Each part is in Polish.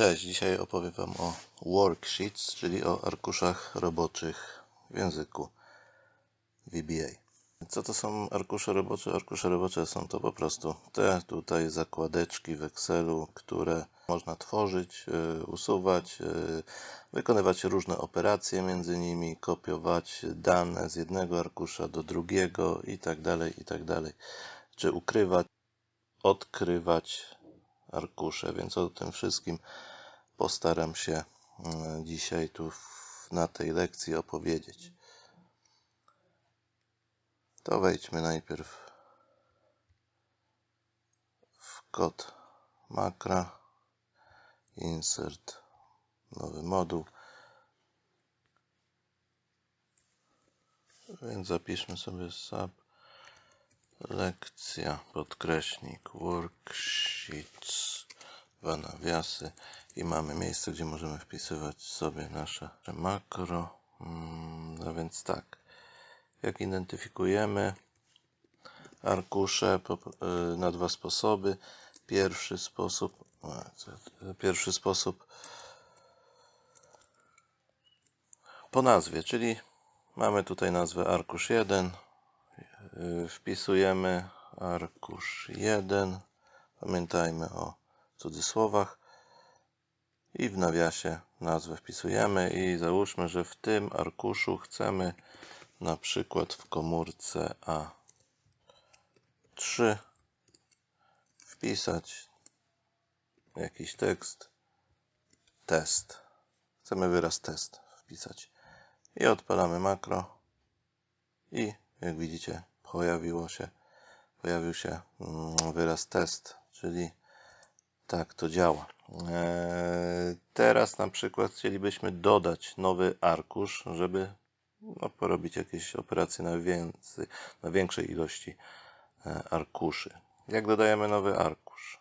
Cześć, dzisiaj opowiem Wam o worksheets, czyli o arkuszach roboczych w języku VBA. Co to są arkusze robocze? Arkusze robocze są to po prostu te tutaj zakładeczki w Excelu, które można tworzyć, y, usuwać, y, wykonywać różne operacje między nimi, kopiować dane z jednego arkusza do drugiego itd., itd. Czy ukrywać, odkrywać arkusze, więc o tym wszystkim postaram się mm, dzisiaj tu na tej lekcji opowiedzieć. To wejdźmy najpierw w kod makra, insert, nowy moduł. Więc zapiszmy sobie sub lekcja, podkreśnik, worksheets, dwa nawiasy i mamy miejsce, gdzie możemy wpisywać sobie nasze makro. Mm, no więc tak, jak identyfikujemy arkusze y, na dwa sposoby. Pierwszy sposób, pierwszy sposób po nazwie, czyli mamy tutaj nazwę arkusz 1, y, wpisujemy arkusz 1, pamiętajmy o cudzysłowach i w nawiasie nazwę wpisujemy i załóżmy, że w tym arkuszu chcemy na przykład w komórce A3 wpisać jakiś tekst test. Chcemy wyraz test wpisać i odpalamy makro i jak widzicie pojawiło się pojawił się mm, wyraz test, czyli tak to działa. Eee, teraz na przykład chcielibyśmy dodać nowy arkusz, żeby no, porobić jakieś operacje na, więcej, na większej ilości e, arkuszy. Jak dodajemy nowy arkusz?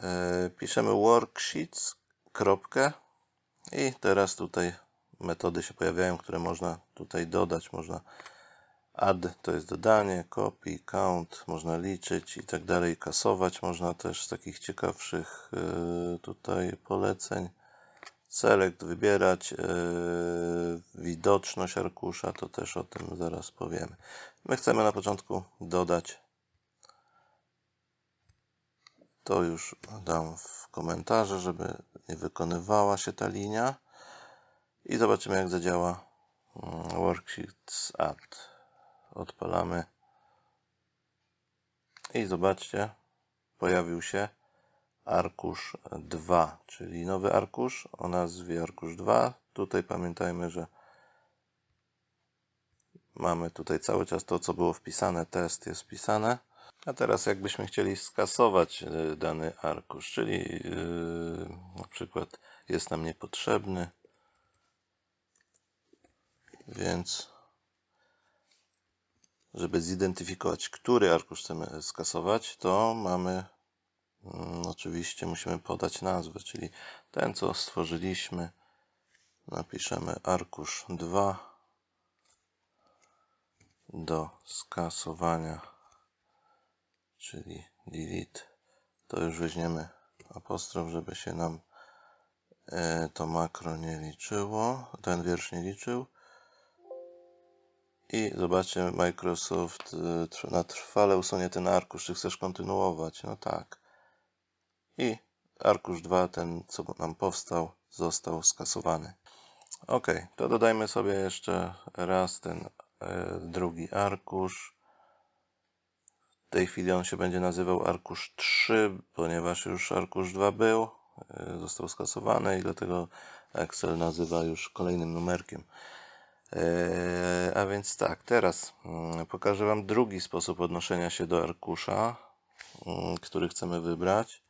Eee, piszemy worksheets, i teraz tutaj metody się pojawiają, które można tutaj dodać. Można add to jest dodanie, copy, count, można liczyć i tak dalej, kasować. Można też z takich ciekawszych y, tutaj poleceń. Select, wybierać, y, widoczność arkusza, to też o tym zaraz powiemy. My chcemy na początku dodać, to już dam w komentarze, żeby nie wykonywała się ta linia i zobaczymy jak zadziała mm, worksheets add odpalamy. I zobaczcie pojawił się arkusz 2 czyli nowy arkusz o nazwie arkusz 2 tutaj pamiętajmy, że mamy tutaj cały czas to co było wpisane, test jest wpisane. A teraz jakbyśmy chcieli skasować e, dany arkusz, czyli yy, na przykład jest nam niepotrzebny więc żeby zidentyfikować, który arkusz chcemy skasować, to mamy mm, oczywiście musimy podać nazwę, czyli ten, co stworzyliśmy, napiszemy arkusz 2 do skasowania, czyli delete. To już weźmiemy apostrof, żeby się nam e, to makro nie liczyło, ten wiersz nie liczył. I zobaczcie, Microsoft y, na trwale usunie ten arkusz. Czy chcesz kontynuować? No tak. I arkusz 2, ten co nam powstał, został skasowany. Ok, to dodajmy sobie jeszcze raz ten e, drugi arkusz. W tej chwili on się będzie nazywał arkusz 3, ponieważ już arkusz 2 był, e, został skasowany i dlatego Excel nazywa już kolejnym numerkiem. Eee, a więc tak, teraz mm, pokażę Wam drugi sposób odnoszenia się do arkusza, mm, który chcemy wybrać.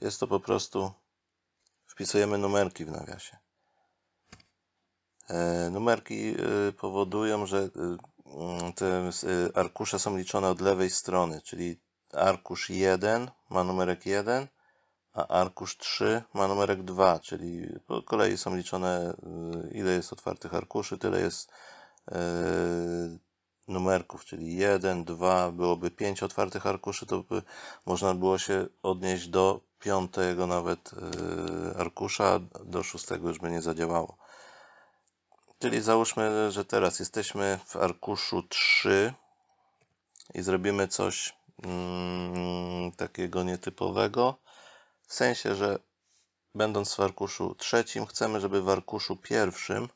Jest to po prostu wpisujemy numerki w nawiasie. Eee, numerki y, powodują, że y, mm, te y, arkusze są liczone od lewej strony, czyli arkusz 1 ma numerek 1, a arkusz 3 ma numerek 2, czyli po kolei są liczone y, ile jest otwartych arkuszy, tyle jest y, numerków, czyli 1, 2, byłoby 5 otwartych arkuszy, to by można było się odnieść do piątego nawet yy, arkusza, do szóstego już by nie zadziałało. Czyli załóżmy, że teraz jesteśmy w arkuszu 3 i zrobimy coś mm, takiego nietypowego, w sensie, że będąc w arkuszu trzecim, chcemy, żeby w arkuszu pierwszym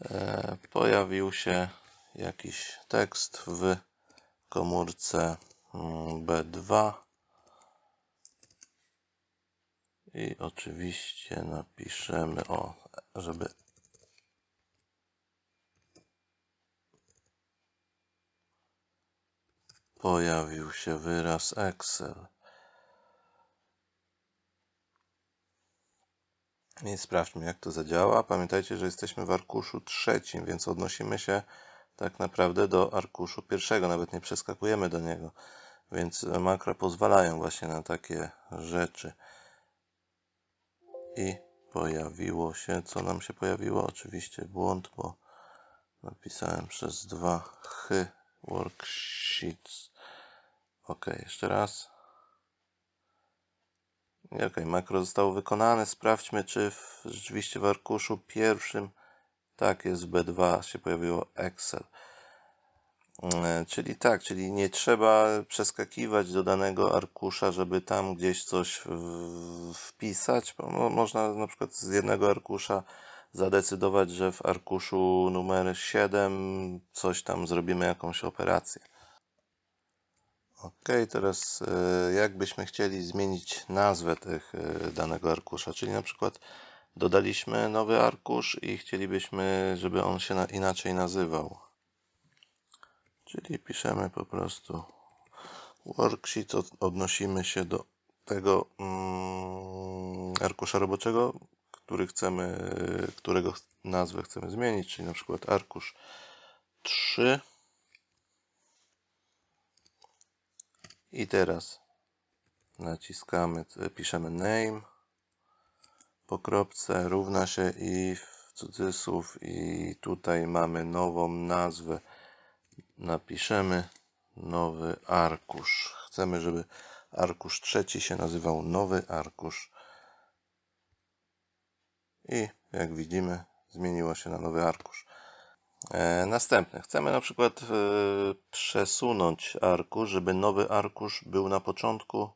e, pojawił się jakiś tekst w komórce mm, B2 i oczywiście napiszemy o, żeby pojawił się wyraz Excel. I sprawdźmy, jak to zadziała. Pamiętajcie, że jesteśmy w arkuszu trzecim, więc odnosimy się tak naprawdę do arkuszu pierwszego, nawet nie przeskakujemy do niego. Więc makra pozwalają właśnie na takie rzeczy. I pojawiło się, co nam się pojawiło? Oczywiście błąd, bo napisałem przez dwa ch worksheets. Ok, jeszcze raz. Ok, makro zostało wykonane. Sprawdźmy, czy w, rzeczywiście w arkuszu pierwszym tak jest B2 się pojawiło Excel. E, czyli tak, czyli nie trzeba przeskakiwać do danego arkusza, żeby tam gdzieś coś wpisać. Można na przykład z jednego arkusza zadecydować, że w arkuszu numer 7 coś tam zrobimy, jakąś operację. Ok, teraz e, jakbyśmy chcieli zmienić nazwę tych e, danego arkusza, czyli na przykład dodaliśmy nowy arkusz i chcielibyśmy, żeby on się inaczej nazywał. Czyli piszemy po prostu worksheet, odnosimy się do tego mm, arkusza roboczego, który chcemy, którego nazwę chcemy zmienić, czyli na przykład arkusz 3 i teraz naciskamy, piszemy name po kropce równa się i w cudzysłów i tutaj mamy nową nazwę. Napiszemy nowy arkusz. Chcemy, żeby arkusz trzeci się nazywał nowy arkusz. I jak widzimy zmieniło się na nowy arkusz następny. Chcemy na przykład e, przesunąć arkusz, żeby nowy arkusz był na początku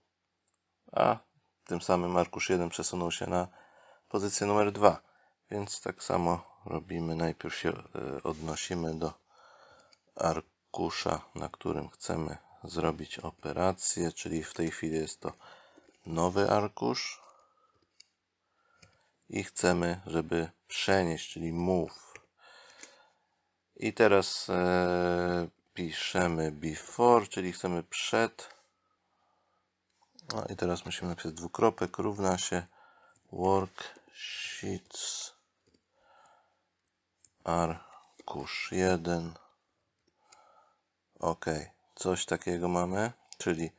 a tym samym arkusz 1 przesunął się na pozycję numer 2 więc tak samo robimy. Najpierw się e, odnosimy do arkusza na którym chcemy zrobić operację czyli w tej chwili jest to nowy arkusz. I chcemy, żeby przenieść, czyli move. I teraz e, piszemy before, czyli chcemy przed. No i teraz musimy napisać dwukropek równa się worksheets. Arkusz 1 ok, coś takiego mamy, czyli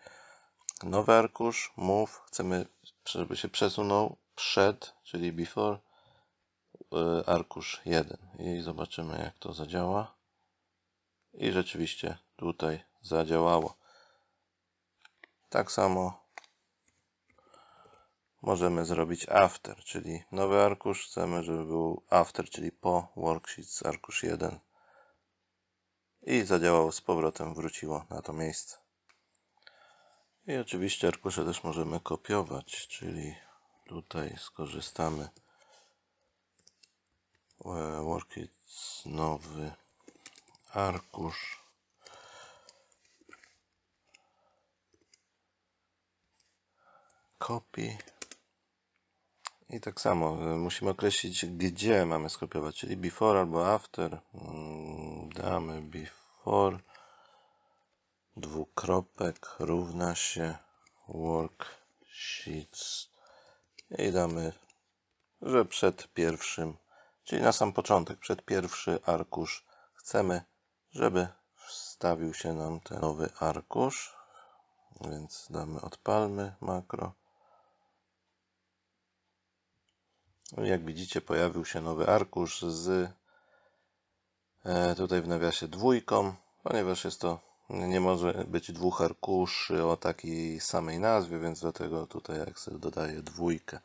nowy arkusz, move, chcemy, żeby się przesunął przed, czyli before, arkusz 1 i zobaczymy jak to zadziała. I rzeczywiście tutaj zadziałało. Tak samo możemy zrobić after, czyli nowy arkusz. Chcemy, żeby był after, czyli po worksheets arkusz 1 i zadziałało z powrotem, wróciło na to miejsce. I oczywiście arkusze też możemy kopiować, czyli tutaj skorzystamy e, Workit nowy arkusz. Copy i tak samo e, musimy określić gdzie mamy skopiować, czyli before albo after. Mm, damy before. Dwukropek równa się worksheets. I damy, że przed pierwszym, czyli na sam początek, przed pierwszy arkusz chcemy, żeby wstawił się nam ten nowy arkusz, więc damy odpalmy makro. Jak widzicie pojawił się nowy arkusz z e, tutaj w nawiasie dwójką, ponieważ jest to, nie może być dwóch arkuszy o takiej samej nazwie, więc dlatego tutaj Excel dodaje dwójkę.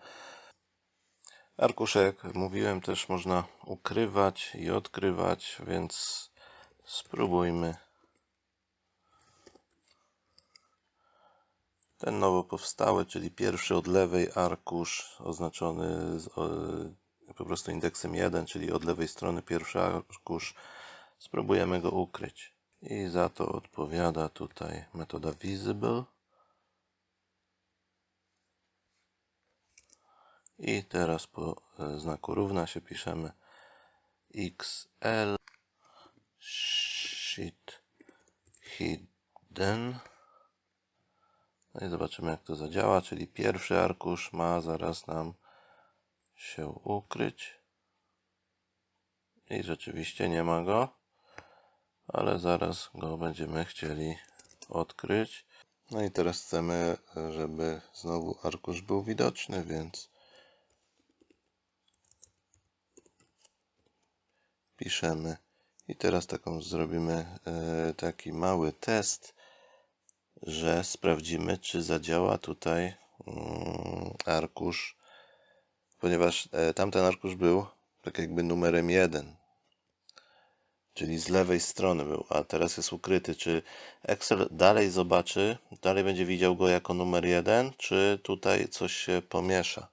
Arkusze, jak mówiłem, też można ukrywać i odkrywać, więc spróbujmy ten nowo powstały, czyli pierwszy od lewej arkusz oznaczony z, o, po prostu indeksem 1, czyli od lewej strony pierwszy arkusz. Spróbujemy go ukryć. I za to odpowiada tutaj metoda visible. I teraz po e, znaku równa się piszemy XL sheet hidden. No i zobaczymy jak to zadziała, czyli pierwszy arkusz ma zaraz nam się ukryć. I rzeczywiście nie ma go, ale zaraz go będziemy chcieli odkryć. No i teraz chcemy, żeby znowu arkusz był widoczny, więc piszemy. I teraz taką zrobimy e, taki mały test, że sprawdzimy, czy zadziała tutaj mm, arkusz, ponieważ e, tamten arkusz był tak jakby numerem 1, czyli z lewej strony był, a teraz jest ukryty. Czy Excel dalej zobaczy, dalej będzie widział go jako numer 1, czy tutaj coś się pomiesza?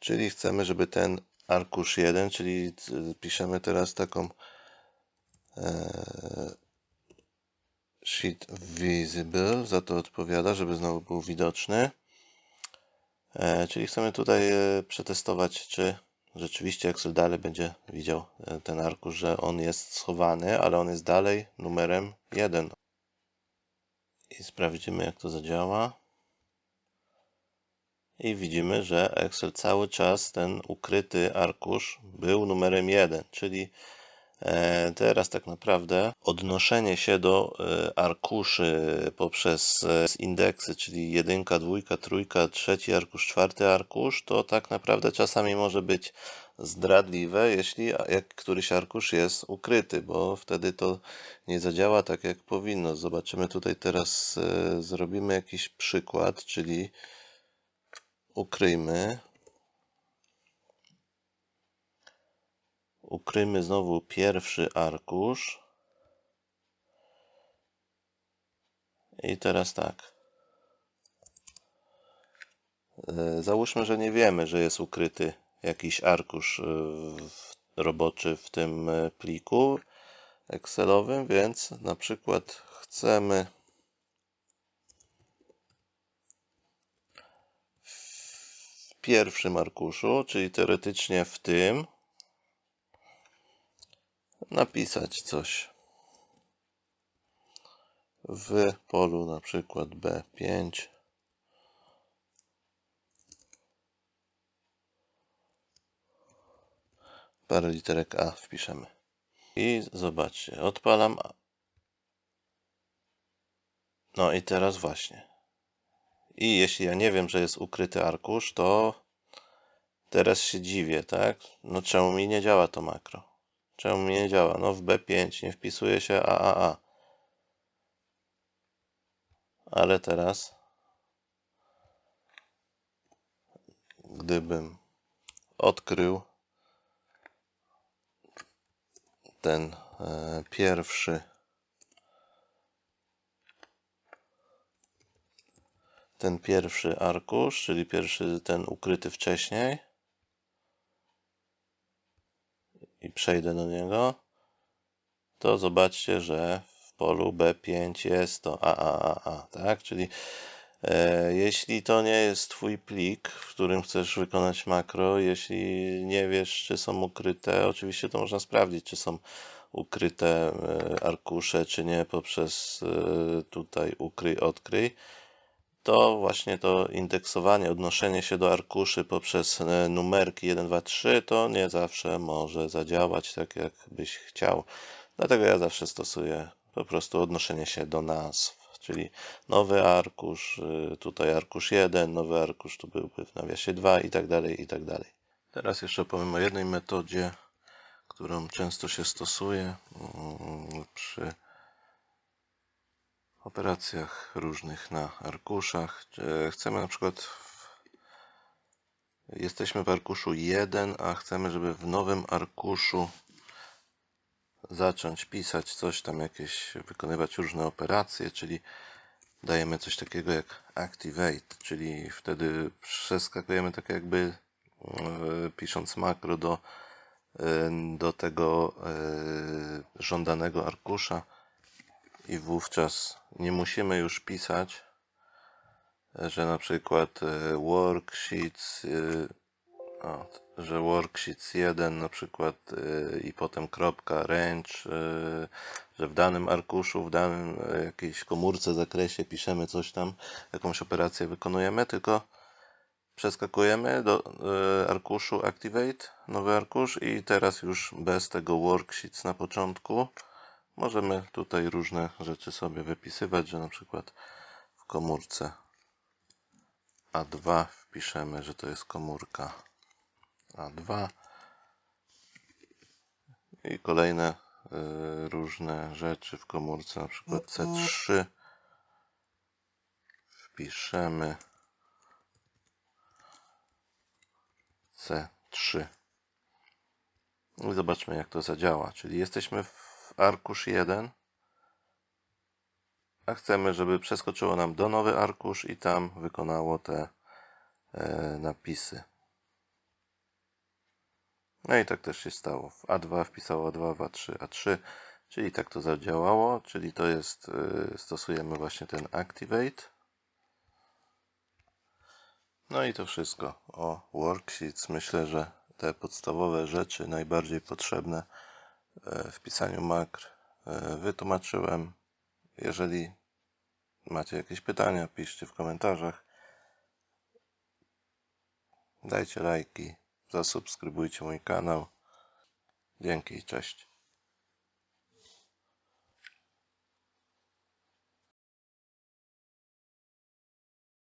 Czyli chcemy, żeby ten arkusz 1, czyli piszemy teraz taką e, sheet visible, za to odpowiada, żeby znowu był widoczny. E, czyli chcemy tutaj e, przetestować, czy rzeczywiście Excel dalej będzie widział ten arkusz, że on jest schowany, ale on jest dalej numerem 1. I sprawdzimy, jak to zadziała i widzimy, że Excel cały czas ten ukryty arkusz był numerem 1, czyli e, teraz tak naprawdę odnoszenie się do e, arkuszy poprzez e, indeksy, czyli jedynka, dwójka, trójka, trzeci arkusz, czwarty arkusz, to tak naprawdę czasami może być zdradliwe, jeśli jak któryś arkusz jest ukryty, bo wtedy to nie zadziała tak jak powinno. Zobaczymy tutaj teraz, zrobimy jakiś przykład, czyli ukryjmy. Ukryjmy znowu pierwszy arkusz. I teraz tak. E, załóżmy, że nie wiemy, że jest ukryty jakiś arkusz e, roboczy w tym e, pliku Excelowym, więc na przykład chcemy pierwszym arkuszu, czyli teoretycznie w tym, napisać coś w polu na przykład B5 parę literek A wpiszemy. I zobaczcie, odpalam no i teraz właśnie i jeśli ja nie wiem, że jest ukryty arkusz, to teraz się dziwię, tak? No czemu mi nie działa to makro? Czemu mi nie działa? No w B5 nie wpisuje się AAA. Ale teraz gdybym odkrył ten e, pierwszy ten pierwszy arkusz, czyli pierwszy ten ukryty wcześniej. I przejdę do niego, to zobaczcie, że w polu B5 jest to AAAA, tak? Czyli e, jeśli to nie jest Twój plik, w którym chcesz wykonać makro, jeśli nie wiesz, czy są ukryte, oczywiście to można sprawdzić, czy są ukryte e, arkusze, czy nie, poprzez e, tutaj ukryj, odkryj to właśnie to indeksowanie, odnoszenie się do arkuszy poprzez e, numerki 1, 2, 3 to nie zawsze może zadziałać tak, jak byś chciał. Dlatego ja zawsze stosuję po prostu odnoszenie się do nazw, czyli nowy arkusz, y, tutaj arkusz 1, nowy arkusz tu byłby w nawiasie 2 i tak dalej, i tak dalej. Teraz jeszcze opowiem o jednej metodzie, którą często się stosuje mm, przy operacjach różnych na arkuszach. Czy Chcemy na przykład jesteśmy w arkuszu 1, a chcemy, żeby w nowym arkuszu zacząć pisać coś tam, jakieś wykonywać różne operacje, czyli dajemy coś takiego jak activate, czyli wtedy przeskakujemy tak jakby e, pisząc makro do, e, do tego e, żądanego arkusza i wówczas nie musimy już pisać, że na przykład e, worksheets, e, że worksheets 1 na przykład e, i potem kropka range, że w danym arkuszu, w danym jakiejś komórce, zakresie piszemy coś tam, jakąś operację wykonujemy, tylko przeskakujemy do arkuszu activate, nowy arkusz i teraz już bez tego worksheets na początku możemy tutaj różne rzeczy sobie wypisywać, że na przykład w komórce A2 wpiszemy, że to jest komórka A2 i kolejne y, różne rzeczy w komórce, na przykład C3 wpiszemy C3 i zobaczmy jak to zadziała, czyli jesteśmy w arkusz 1 a chcemy, żeby przeskoczyło nam do nowy arkusz i tam wykonało te e, napisy. No i tak też się stało. W A2 wpisało A2, w A3, A3, czyli tak to zadziałało, czyli to jest, e, stosujemy właśnie ten activate. No i to wszystko o worksheets. Myślę, że te podstawowe rzeczy, najbardziej potrzebne w pisaniu makr e, wytłumaczyłem. Jeżeli macie jakieś pytania, piszcie w komentarzach. Dajcie lajki, zasubskrybujcie mój kanał. Dzięki i cześć.